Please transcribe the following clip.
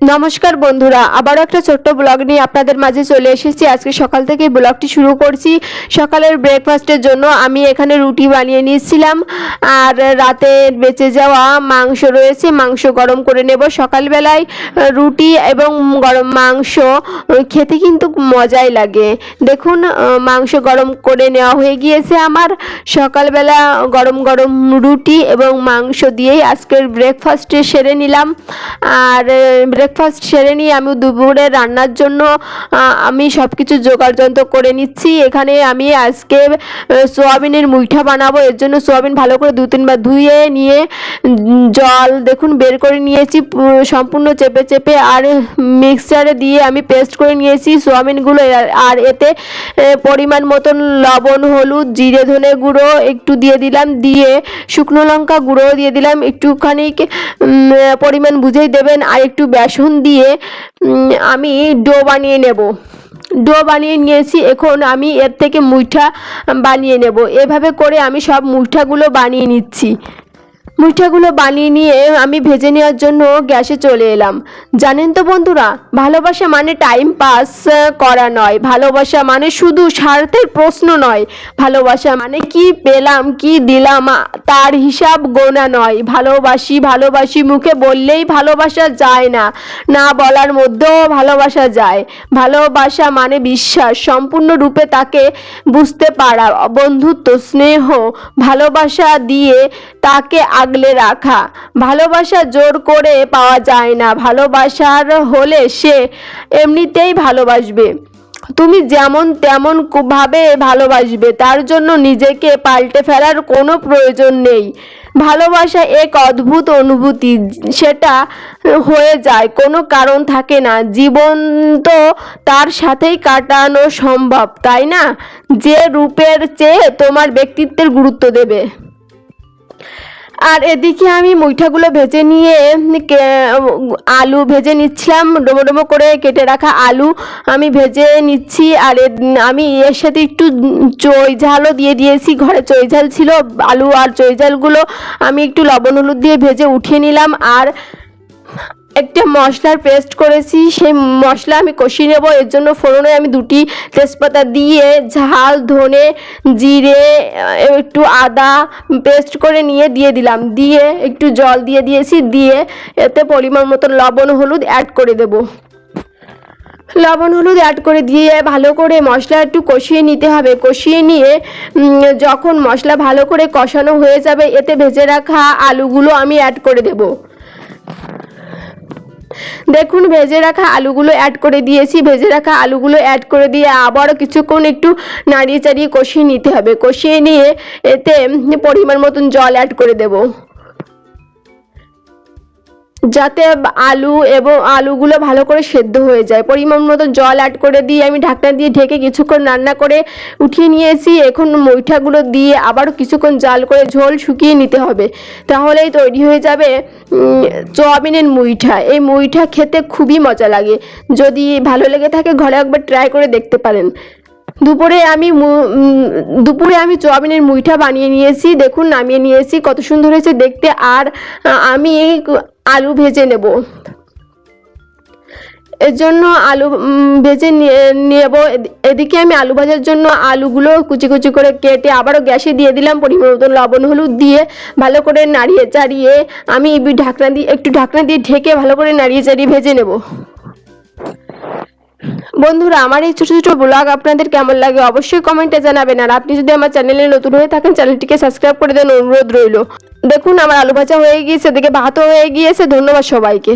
নমস্কার বন্ধুরা, আবারও একটা ছোট্ট ব্লগ নিয়ে আপনাদের মাঝে চলে এসেছি। আজকে সকাল থেকে ব্লগটি শুরু করছি। সকালের ব্রেকফাস্টের জন্য আমি এখানে রুটি বানিয়ে নিয়েছিলাম। আর রাতে বেঁচে যাওয়া মাংস রয়েছে, মাংস গরম করে নেব সকালবেলায়। রুটি এবং গরম মাংস খেতে কিন্তু মজাই লাগে। দেখুন, মাংস গরম করে নেওয়া হয়ে গিয়েছে আমার। সকালবেলা গরম গরম রুটি এবং মাংস দিয়েই আজকের ব্রেকফাস্টে সেরে নিলাম। আর ব্রেকফাস্ট সেরে নিয়ে আমি দুপুরে রান্নার জন্য আমি সব কিছু জোগাড়যন্ত্র করে নিচ্ছি। এখানে আমি আজকে সোয়াবিনের মুইঠা বানাবো। এর জন্য সোয়াবিন ভালো করে দু তিনবার ধুয়ে নিয়ে জল দেখুন বের করে নিয়েছি সম্পূর্ণ চেপে চেপে। আর মিক্সচারে দিয়ে আমি পেস্ট করে নিয়েছি সোয়াবিনগুলো। আর এতে পরিমাণ মতন লবণ, হলুদ, জিরে, ধনে গুঁড়ো একটু দিয়ে দিলাম। দিয়ে শুকনো লঙ্কা গুঁড়ো দিয়ে দিলাম। একটুখানি পরিমাণ বুঝেই দেবেন। আর একটু বেসন দিয়ে আমি ডো বানিয়ে নেব। ডো বানিয়ে নিয়েছি, এখন আমি এর থেকে মুইঠা বানিয়ে নেব। এভাবে করে আমি সব মুইঠাগুলো বানিয়ে নিচ্ছি। মুইঠাগুলো বানিয়ে নিয়ে আমি ভেজে নেওয়ার জন্য গ্যাসে চলে এলাম। জানেন তো বন্ধুরা, ভালোবাসা মানে টাইম পাস করা নয়। ভালোবাসা মানে শুধু স্বার্থের প্রশ্ন নয়। ভালোবাসা মানে কি পেলাম, কি দিলাম, তার হিসাব গোনা নয়। ভালোবাসি ভালোবাসি মুখে বললেই ভালোবাসা যায় না। না বলার মধ্যেও ভালোবাসা যায়। ভালোবাসা মানে বিশ্বাস সম্পূর্ণরূপে তাকে বুঝতে পারা, বন্ধুত্ব, স্নেহ। ভালোবাসা দিয়ে তাকে আগলে রাখা। ভালোবাসা জোর করে পাওয়া যায় না। ভালোবাসার হলে সে এমনিতেই ভালোবাসবে। তুমি যেমন তেমন ভাবে ভালোবাসবে। তার জন্য নিজেকে পাল্টে ফেলার কোনো প্রয়োজন নেই। ভালোবাসা এক অদ্ভুত অনুভূতি। সেটা হয়ে যায়। কোনো কারণ থাকে না। জীবন তো তার সাথেই কাটানো সম্ভব, তাই না? যে রূপের চেয়ে তোমার ব্যক্তিত্বের গুরুত্ব দেবে। আর এদিকে আমি মুইঠাগুলো ভেজে নিয়ে আলু ভেজে নিচ্ছিলাম ডোমো ডোমো করে কেটে রাখা আলু আমি ভেজে নিচ্ছি। আর আমি এর সাথে একটু চই ঝালও দিয়ে দিয়েছি। ঘরে চই ঝাল ছিল, আলু আর চই ঝালগুলো আমি একটু লবণ হলুদ দিয়ে ভেজে উঠিয়ে নিলাম। আর একটা মশলার পেস্ট করেছি, সেই মশলা আমি কষিয়ে নেব। এর জন্য ফোড়নে আমি দুটি তেজপাতা দিয়ে ঝাল, ধনে, জিরে একটু আদা পেস্ট করে নিয়ে দিয়ে দিলাম। দিয়ে একটু জল দিয়ে দিয়েছি, দিয়ে এতে পরিমাণ মতো লবণ, হলুদ অ্যাড করে দেবো। লবণ, হলুদ অ্যাড করে দিয়ে ভালো করে মশলা একটু কষিয়ে নিতে হবে। কষিয়ে নিয়ে যখন মশলা ভালো করে কষানো হয়ে যাবে, এতে ভেজে রাখা আলুগুলো আমি অ্যাড করে দেবো। দেখুন, ভেজে রাখা আলুগুলো অ্যাড করে দিয়েছি। ভেজে রাখা আলুগুলো অ্যাড করে দিয়ে আবারও কিছুক্ষণ একটু নাড়িয়ে চাড়িয়ে কষিয়ে নিতে হবে। কষিয়ে নিয়ে এতে পরিমাণ মতন জল অ্যাড করে দেবো। যাতে আলু এবং আলুগুলো ভালো করে সেদ্ধ হয়ে যায়। পরিমাণ মতো জল অ্যাড করে দিয়ে আমি ঢাকনা দিয়ে ঢেকে কিছুক্ষণ রান্না করে উঠিয়ে নিয়েছি। এখন মুইঠাগুলো দিয়ে আবারও কিছুক্ষণ জাল করে ঝোল শুকিয়ে নিতে হবে। তাহলেই তৈরি হয়ে যাবে উম, মুইঠা এই মুইঠা খেতে খুবই মজা লাগে। যদি ভালো লেগে থাকে ঘরে একবার ট্রাই করে দেখতে পারেন। দুপুরে আমি দুপুরে আমি সোয়াবিনের মুইঠা বানিয়ে নিয়েছি। দেখুন নামিয়ে নিয়েছি। কত সুন্দর হয়েছে দেখতে। আর আমি আলু ভেজে নেব। এর জন্য আলু ভেজে নিয়ে- নেব এদি- এদিকে আমি আলু ভাজার জন্য আলুগুলো কুচি কুচি করে কেটে আবারও গ্যাসে দিয়ে দিলাম। পরিমাণ মতো লবণ, হলুদ দিয়ে ভালো করে নাড়িয়ে চাড়িয়ে আমি ঢাকনা দিয়ে, একটু ঢাকনা দিয়ে ঢেকে ভালো করে নাড়িয়ে চাড়িয়ে ভেজে নেব। বন্ধুরা, আমার এই ছোটো ছোটো ব্লগ আপনাদের কেমন লাগে অবশ্যই কমেন্টে জানাবেন। আর আপনি যদি আমার চ্যানেলে নতুন হয়ে থাকেন চ্যানেলটিকে সাবস্ক্রাইব করে দেন, অনুরোধ রইল। দেখুন, আমার আলু ভাজা হয়ে গিয়েছে, এদিকে ভাতও হয়ে গিয়েছে। ধন্যবাদ সবাইকে।